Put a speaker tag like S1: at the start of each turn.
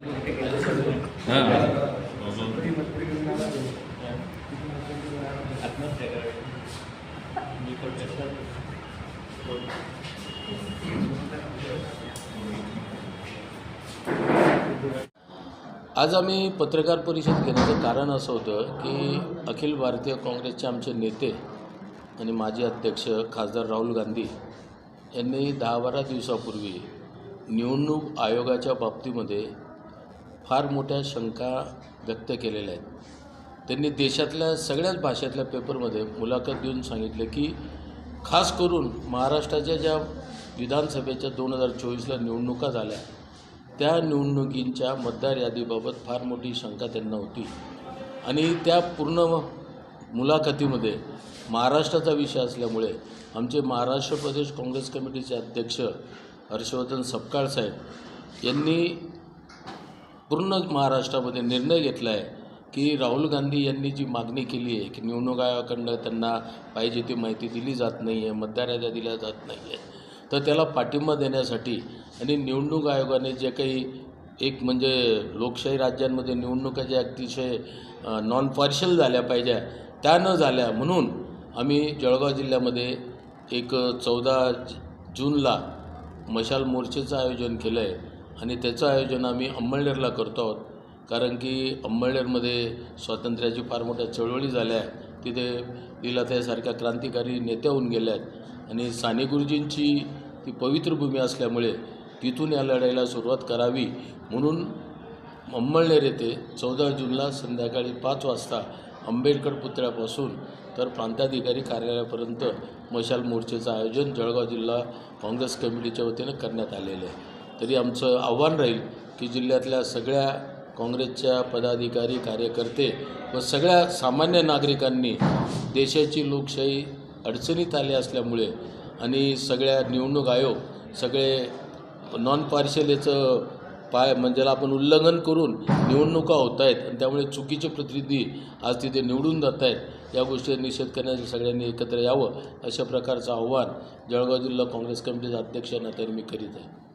S1: आज आम्ही पत्रकार परिषद घेण्याचं कारण असं होतं की अखिल भारतीय काँग्रेसचे आमचे नेते आणि माजी अध्यक्ष खासदार राहुल गांधी यांनी दहा बारा दिवसापूर्वी निवडणूक आयोगाच्या बाबतीमध्ये फार मोठ्या शंका व्यक्त केलेल्या आहेत. त्यांनी देशातल्या सगळ्याच भाषेतल्या पेपरमध्ये मुलाखत देऊन सांगितलं की खास करून महाराष्ट्राच्या ज्या विधानसभेच्या दोन हजार चोवीसला निवडणुका झाल्या त्या निवडणुकींच्या मतदार यादीबाबत फार मोठी शंका त्यांना होती. आणि त्या पूर्ण मुलाखतीमध्ये महाराष्ट्राचा विषय असल्यामुळे आमचे महाराष्ट्र प्रदेश काँग्रेस कमिटीचे अध्यक्ष हर्षवर्धन सपकाळ साहेब यांनी पूर्ण महाराष्ट्रामध्ये निर्णय घेतला आहे की राहुल गांधी यांनी जी मागणी केली आहे की निवडणूक आयोगाकडनं त्यांना पाहिजे ती माहिती दिली जात नाही आहे मतदार याद्या दिल्या जात नाही आहे तर त्याला पाठिंबा देण्यासाठी आणि निवडणूक आयोगाने जे काही एक म्हणजे लोकशाही राज्यांमध्ये निवडणुका ज्या अतिशय नॉन पार्शल झाल्या पाहिजे त्या न झाल्या म्हणून आम्ही जळगाव जिल्ह्यामध्ये एक चौदा जूनला मशाल मोर्चेचं आयोजन केलं आहे आणि त्याचं आयोजन आम्ही अंमळनेरला करतो आहोत. कारण की अंमळनेरमध्ये स्वातंत्र्याची फार मोठ्या चळवळी झाल्या तिथे लीलाताईसारख्या क्रांतिकारी नेत्या होऊन गेल्या आहेत. आणि साने गुरुजींची ती पवित्र भूमी असल्यामुळे तिथून या लढाईला सुरुवात करावी म्हणून अंमळनेर येथे चौदा जूनला संध्याकाळी पाच वाजता आंबेडकर पुतळ्यापासून तर प्रांताधिकारी कार्यालयापर्यंत मशाल मोर्चेचं आयोजन जळगाव जिल्हा काँग्रेस कमिटीच्या वतीनं करण्यात आलेलं आहे. तरी आमचं आव्हान राहील की जिल्ह्यातल्या सगळ्या काँग्रेसच्या पदाधिकारी कार्यकर्ते व सगळ्या सामान्य नागरिकांनी देशाची लोकशाही अडचणीत आली असल्यामुळे आणि सगळ्या निवडणूक आयोग सगळे नॉन पार्शलेचं पाय म्हणजे आपण उल्लंघन करून निवडणुका होत आहेत आणि त्यामुळे चुकीचे प्रतिनिधी आज तिथे निवडून जात आहेत या गोष्टीचा निषेध करण्यासाठी सगळ्यांनी एकत्र यावं अशा प्रकारचं आव्हान जळगाव जिल्हा काँग्रेस कमिटीचे अध्यक्ष या नात्याने मी करीत आहे.